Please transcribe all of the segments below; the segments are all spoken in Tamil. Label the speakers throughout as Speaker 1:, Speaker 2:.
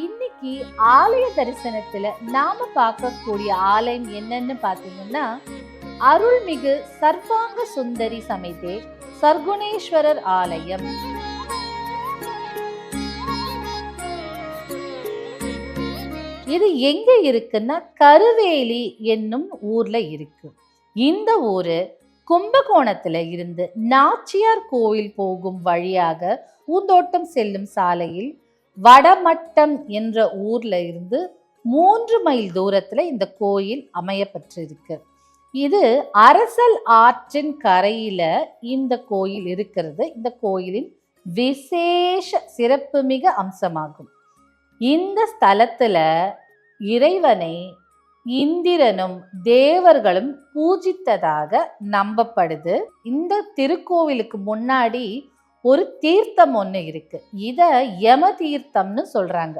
Speaker 1: இன்னைக்கு ஆலய தரிசனத்துல நாம பார்க்கக்கூடிய ஆலயம் என்னன்னு பார்த்தீங்கன்னா அருள்மிகு சர்வாங்க சுந்தரி சமைத்தே சர்க்குணேஸ்வரர் ஆலயம். இது எங்க இருக்குன்னா கருவேலி என்னும் ஊர்ல இருக்கு. இந்த ஊரு கும்பகோணத்துல இருந்து நாச்சியார் கோவில் போகும் வழியாக பூந்தோட்டம் செல்லும் சாலையில் வடமட்டம் என்ற ஊர்ல இருந்து மூன்று மைல் தூரத்துல இந்த கோயில் அமையப்பட்டிருக்கு. இது அரசல் ஆற்றின் கரையில இந்த கோயில் இருக்கிறது. இந்த கோயிலின் விசேஷ சிறப்புமிக அம்சமாகும். இந்த ஸ்தலத்துல இறைவனை இந்திரனும் தேவர்களும் பூஜித்ததாக நம்பப்படுது. இந்த திருக்கோவிலுக்கு முன்னாடி ஒரு தீர்த்தம் ஒன்று இருக்கு. இதை யம தீர்த்தம்னு சொல்றாங்க.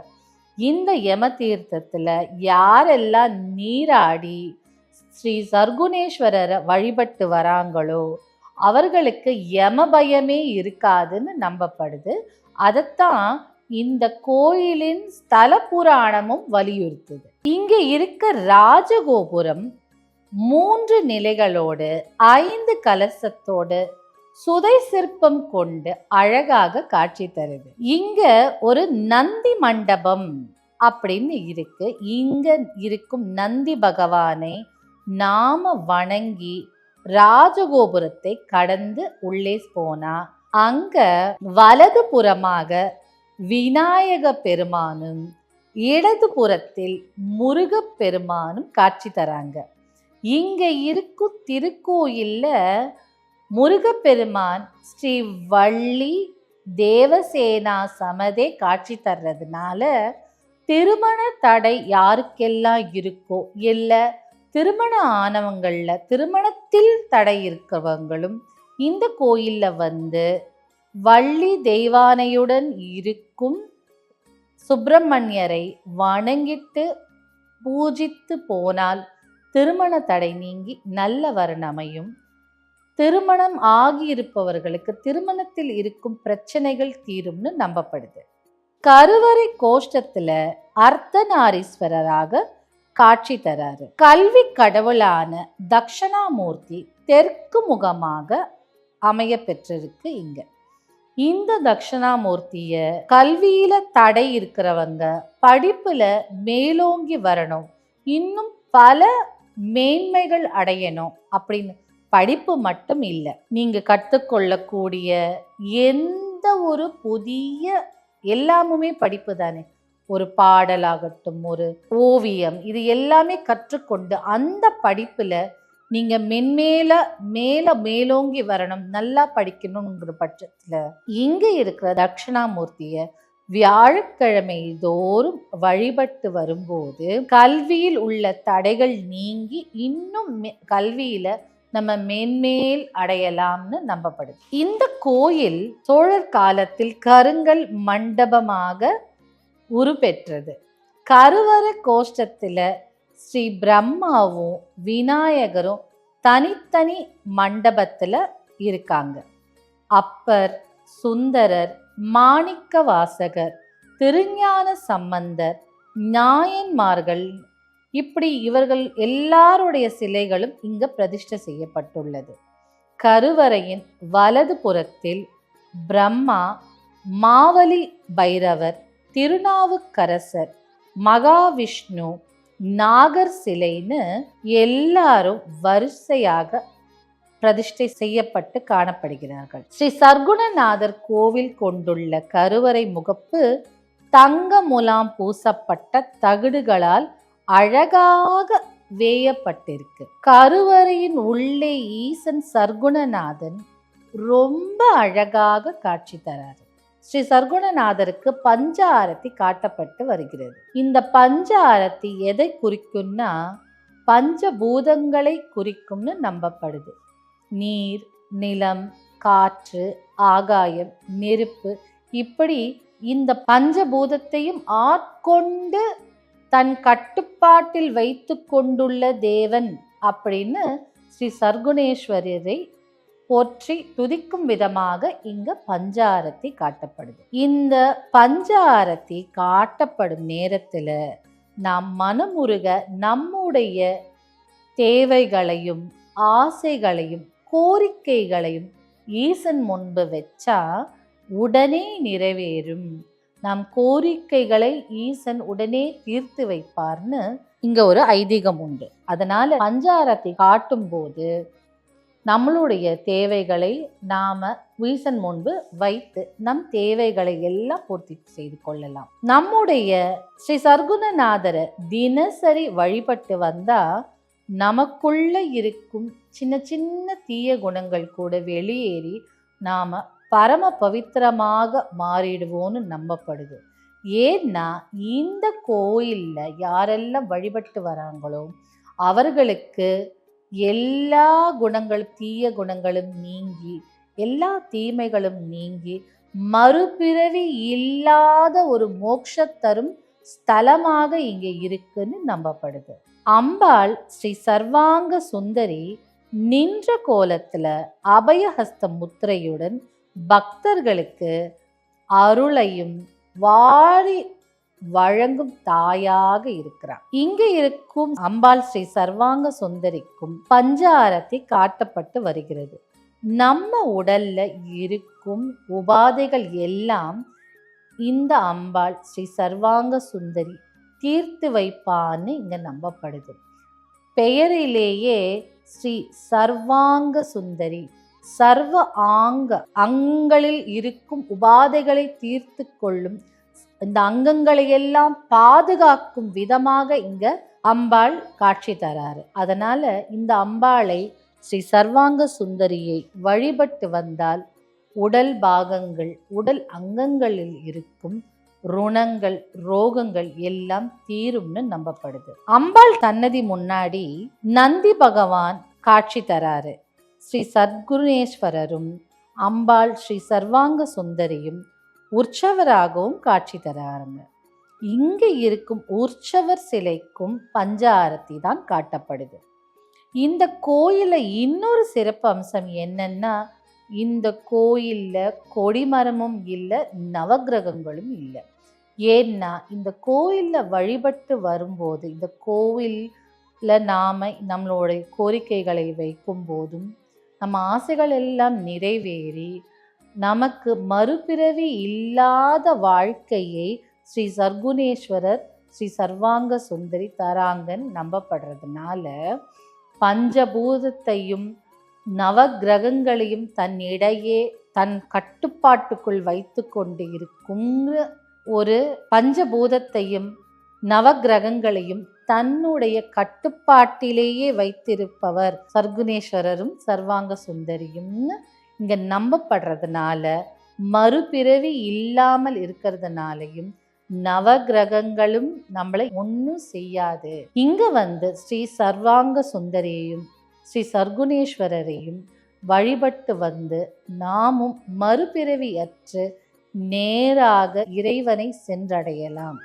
Speaker 1: இந்த யம தீர்த்தத்துல யாரெல்லாம் நீராடி ஸ்ரீ சர்க்குணேஸ்வரரை வழிபட்டு வராங்களோ அவர்களுக்கு யம பயமே இருக்காதுன்னு நம்பப்படுது. அதைத்தான் இந்த கோயிலின் ஸ்தல புராணமும் வலியுறுத்துது. இங்க இருக்க ராஜகோபுரம் மூன்று நிலைகளோடு ஐந்து கலசத்தோடு சுதை சிற்பம் கொண்டு அழகாக காட்சி தருது. இங்க ஒரு நந்தி மண்டபம் அப்படின்னு இருக்கு. இங்க இருக்கும் நந்தி பகவானை நாம வணங்கி ராஜகோபுரத்தை கடந்து உள்ளே போனா அங்க வலது புறமாக விநாயக பெருமானும் இடது புறத்தில் முருகப் பெருமானும் காட்சி தராங்க. இங்க இருக்கும் திருக்கோயில்ல முருகப்பெருமான் ஸ்ரீ வள்ளி தேவசேனா சமதே காட்சி தர்றதுனால திருமண தடை யாருக்கெல்லாம் இருக்கோ இல்லை திருமணம் ஆனவங்களில் திருமணத்தில் தடை இருக்கிறவங்களும் இந்த கோயிலில் வந்து வள்ளி தெய்வானையுடன் இருக்கும் சுப்பிரமணியரை வணங்கிட்டு பூஜித்து போனால் திருமண தடை நீங்கி நல்ல வரணமையும் திருமணம் ஆகியிருப்பவர்களுக்கு திருமணத்தில் இருக்கும் பிரச்சனைகள் தீரும்னு நம்பப்படுது. கருவறை கோஷ்டத்துல அர்த்தநாரீஸ்வரராக காட்சி தராரு. கல்வி கடவுளான தக்ஷணாமூர்த்தி தெற்கு முகமாக அமைய பெற்றிருக்கு இங்க. இந்த தக்ஷணாமூர்த்திய கல்வியில தடை இருக்கிறவங்க படிப்புல மேலோங்கி வரணும் இன்னும் பல மேன்மைகள் அடையணும் அப்படின்னு படிப்பு மட்டும் இல்லை நீங்கள் கற்றுக்கொள்ளக்கூடிய எந்த ஒரு புதிய எல்லாமுமே படிப்பு தானே. ஒரு பாடலாகட்டும் ஒரு ஓவியம் இது எல்லாமே கற்றுக்கொண்டு அந்த படிப்பில் நீங்கள் மென்மேல மேலே மேலோங்கி வரணும் நல்லா படிக்கணுங்கிற பட்சத்தில் இங்கே இருக்கிற தட்சிணாமூர்த்தியை வியாழக்கிழமை தோறும் வழிபட்டு வரும்போது கல்வியில் உள்ள தடைகள் நீங்கி இன்னும் கல்வியில் கல்வியில் நம்ம மேன்மேல் அடையலாம்னு நம்பப்படுது. இந்த கோயில் சோழர் காலத்தில் கருங்கல் மண்டபமாக உருப்பெற்றது. கருவர கோஷ்டத்தில் ஸ்ரீ பிரம்மாவும் விநாயகரும் தனித்தனி மண்டபத்தில் இருக்காங்க. அப்பர் சுந்தரர் மாணிக்க வாசகர் திருஞான சம்பந்தர் நாயன்மார்கள் இப்படி இவர்கள் எல்லாருடைய சிலைகளும் இங்கு பிரதிஷ்டை செய்யப்பட்டுள்ளது. கருவறையின் வலது புறத்தில் பிரம்மா மாவலி பைரவர் திருநாவுக்கரசர் மகாவிஷ்ணு நாகர் சிலைன்னு எல்லாரும் வரிசையாக பிரதிஷ்டை செய்யப்பட்டு காணப்படுகிறார்கள். ஸ்ரீ சர்க்குணநாதர் கோவில் கொண்டுள்ள கருவறை முகப்பு தங்க முலாம் பூசப்பட்ட தகடுகளால் அழகாக வேயப்பட்டிருக்கு. கருவறையின் உள்ளே ஈசன் சர்க்குணநாதன் ரொம்ப அழகாக காட்சி தராரு. ஸ்ரீ சர்க்குணநாதருக்கு பஞ்ச ஆரத்தி காட்டப்பட்டு வருகிறது. இந்த பஞ்ச ஆரத்தி எதை குறிக்கும்னா பஞ்ச பூதங்களை குறிக்கும்னு நம்பப்படுது. நீர் நிலம் காற்று ஆகாயம் நெருப்பு இப்படி இந்த பஞ்சபூதத்தையும் ஆட்கொண்டு தன் கட்டுப்பாட்டில் வைத்து கொண்டுள்ள தேவன் அப்படின்னு ஸ்ரீ சர்க்குணேஸ்வரரை போற்றி துதிக்கும் விதமாக இங்க பஞ்சாரத்தி காட்டப்படுது. இந்த பஞ்சாரத்தி காட்டப்படும் நேரத்துல நாம் மனமுருக நம்முடைய தேவைகளையும் ஆசைகளையும் கோரிக்கைகளையும் ஈசன் முன்பு வச்சா உடனே நிறைவேறும். நம் கோரிக்கைகளை ஈசன் உடனே தீர்த்து வைப்பார்னு இங்க ஒரு ஐதீகம் உண்டு. அதனால பஞ்சாரத்தை காட்டும் போது நம்மளுடைய தேவைகளை நாம ஈசன் முன்பு வைத்து நம் தேவைகளை எல்லாம் பூர்த்தி செய்து கொள்ளலாம். நம்முடைய ஸ்ரீ சர்க்குணநாதரை தினசரி வழிபட்டு வந்தா நமக்குள்ள இருக்கும் சின்ன சின்ன தீய குணங்கள் கூட வெளியேறி நாம பரம பவித்திரமாக மாறிடுவோன்னு நம்பப்படுது. ஏன்னா இந்த கோயிலில் யாரெல்லாம் வழிபட்டு வராங்களோ அவர்களுக்கு எல்லா குணங்களும் தீய குணங்களும் நீங்கி எல்லா தீமைகளும் நீங்கி மறுபிறவி இல்லாத ஒரு மோட்ச தரும் ஸ்தலமாக இங்கே இருக்குன்னு நம்பப்படுது. அம்பாள் ஸ்ரீ சர்வாங்க சுந்தரி நின்ற கோலத்தில் அபயஹஸ்த முத்திரையுடன் பக்தர்களுக்கு அருளையும் வாரி வழங்கும் தாயாக இருக்கிறார். இங்க இருக்கும் அம்பாள் ஸ்ரீ சர்வாங்க சுந்தரிக்கும் பஞ்சாரத்தி காட்டப்பட்டு வருகிறது. நம்ம உடல்ல இருக்கும் உபாதைகள் எல்லாம் இந்த அம்பாள் ஸ்ரீ சர்வாங்க சுந்தரி தீர்த்து வைப்பான்னு இங்க நம்பப்படுது. பெயரிலேயே ஸ்ரீ சர்வாங்க சுந்தரி சர்வ ஆங்க அங்கங்களில் இருக்கும் உபாதைகளை தீர்த்து கொள்ளும். இந்த அங்கங்களை எல்லாம் பாதுகாக்கும் விதமாக இங்க அம்பாள் காட்சி தராரு அதனால இந்த அம்பாளை ஸ்ரீ சர்வாங்க சுந்தரியை வழிபட்டு வந்தால் உடல் பாகங்கள் உடல் அங்கங்களில் இருக்கும் ருணங்கள் ரோகங்கள் எல்லாம் தீரும்னு நம்பப்படுது. அம்பாள் தன்னதி முன்னாடி நந்தி பகவான் காட்சி தராரு ஸ்ரீ சத்குருநேஸ்வரரும் அம்பாள் ஸ்ரீ சர்வாங்க சுந்தரியும் உற்சவராகவும் காட்சி தராருங்க. இங்கு இருக்கும் உற்சவர் சிலைக்கும் பஞ்சாரத்தி தான் காட்டப்படுது. இந்த கோயில இன்னொரு சிறப்பு அம்சம் என்னன்னா இந்த கோயிலில் கொடிமரமும் இல்லை நவக்கிரகங்களும் இல்லை. ஏன்னா இந்த கோயிலில் வழிபட்டு வரும்போது இந்த கோவிலில் நாம நம்மளுடைய கோரிக்கைகளை வைக்கும் போதும் நம்ம ஆசைகள் எல்லாம் நிறைவேறி நமக்கு மறுபிறவி இல்லாத வாழ்க்கையை ஸ்ரீ சர்க்குணேஸ்வரர் ஸ்ரீ சர்வாங்க சுந்தரி தராங்கன்னு நம்பப்படுறதுனால பஞ்சபூதத்தையும் நவக்கிரகங்களையும் தன் இடையே தன் கட்டுப்பாட்டுக்குள் வைத்து கொண்டு இருக்குங்கிற ஒரு பஞ்சபூதத்தையும் நவக்கிரகங்களையும் தன்னுடைய கட்டுப்பாட்டிலேயே வைத்திருப்பவர் சர்க்குணேஸ்வரரும் சர்வாங்க சுந்தரியும்னு இங்க நம்பப்படுறதுனால மறுபிறவி இல்லாமல் இருக்கிறதுனாலையும் நவகிரகங்களும் நம்மளை ஒன்றும் செய்யாது. இங்க வந்து ஸ்ரீ சர்வாங்க சுந்தரியையும் ஸ்ரீ சர்க்குணேஸ்வரரையும் வழிபட்டு வந்து நாமும் மறுபிறவியற்று நேராக இறைவனை சென்றடையலாம்.